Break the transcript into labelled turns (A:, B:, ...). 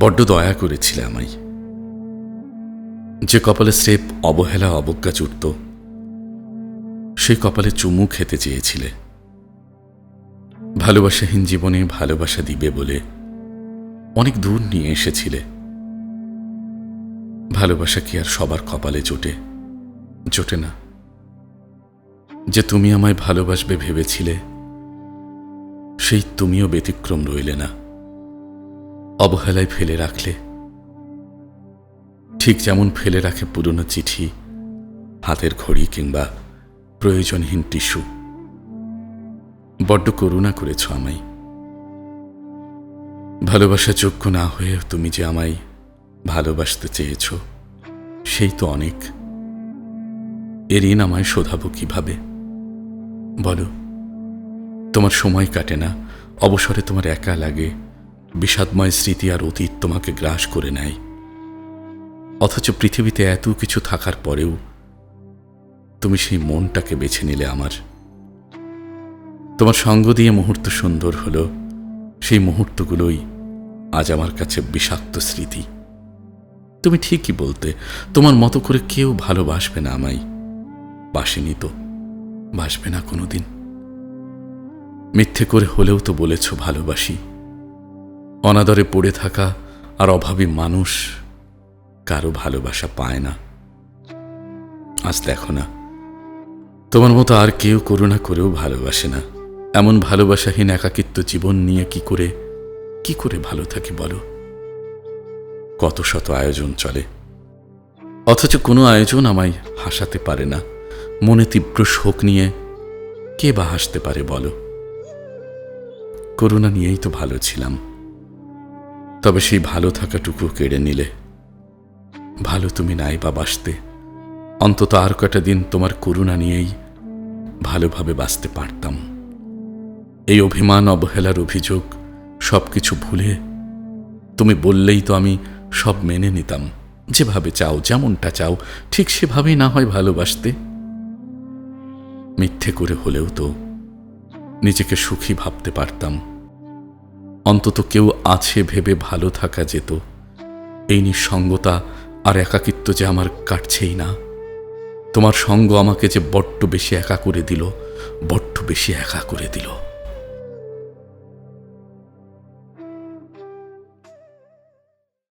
A: বড্ড দয়া করেছিলে আমায়। যে কপালে স্রেপ, অবহেলা, অবজ্ঞা জুটত সেই কপালে চুমু খেতে চেয়েছিলে। ভালোবাসাহীন জীবনে ভালোবাসা দিবে বলে অনেক দূর নিয়ে এসেছিলে। ভালোবাসা কি আর সবার কপালে জোটে? জোটে না। যে তুমি আমায় ভালোবাসবে ভেবেছিলে সেই তুমিও ব্যতিক্রম রইলে না। অবহেলায় ফেলে রাখলে। ঠিক যেমন ফেলে রাখে পুরনো চিঠি, হাতের ঘড়ি কিংবা প্রয়োজনহীন টিস্যু। বড্ড করুণা করেছ আমায়। ভালোবাসা যোগ্য না হয়ে তুমি যে আমায় ভালোবাসতে চেয়েছ, সেই তো অনেক। এ ঋণ আমায় শোধাবো কীভাবে? বলো। তোমার সময় কাটে না, অবসরে তোমার একা লাগে, বিষাদময় স্মৃতি আর অতীত তোমাকে গ্রাস করে নেয়। অথচ পৃথিবীতে এত কিছু থাকার পরেও তুমি সেই মনটাকে বেছে নিলে আমার। তোমার সঙ্গ দিয়ে মুহূর্ত সুন্দর হলো, সেই মুহূর্তগুলোই আজ আমার কাছে বিষাক্ত স্মৃতি। তুমি ঠিকই বলতে, তোমার মতো করে কেউ ভালোবাসবে না আমায়। বাসেনি তো, বাসবে না কোনোদিন। মিথ্যে করে হলেও তো বলেছ ভালোবাসি। অনাদরে পড়ে থাকা আর অভাবী মানুষ কারও ভালোবাসা পায় না। আজ দেখো না। তোমার মতো আর কেউ করুণা করেও ভালোবাসে না। এমন ভালোবাসাহীন একাকিত্ব জীবন নিয়ে কি করে কি করে ভালো থাকি বলো? কত শত আয়োজন চলে। অথচ কোনো আয়োজন আমায় হাসাতে পারে না। মনে তীব্র শোক নিয়ে কে বা হাসতে পারে বলো? করুণা নিয়েই তো ভালো ছিলাম। তবে সেই ভালো থাকাটুকু কেড়ে নিলে, ভালো তুমি নাই বা বাসতে অন্তত আর কটা দিন তোমার করুণা নিয়েই ভালোভাবে বাঁচতে পারতাম। এই অভিমান, অবহেলার অভিযোগ সব কিছু ভুলে তুমি বললেই তো আমি সব মেনে নিতাম। যেভাবে চাও, যেমনটা চাও, ঠিক সেভাবেই না হয় ভালোবাসতে। মিথ্যে করে হলেও তো নিজেকে সুখী ভাবতে পারতাম। অন্তত কেউ আছে ভেবে ভালো থাকা যেত। এই নিঃসঙ্গতা আর একাকিত্ব যে আমার কাটছেই না। তোমার সঙ্গ আমাকে যে বড্ড বেশি একা করে দিল, বড্ড বেশি একা করে দিল।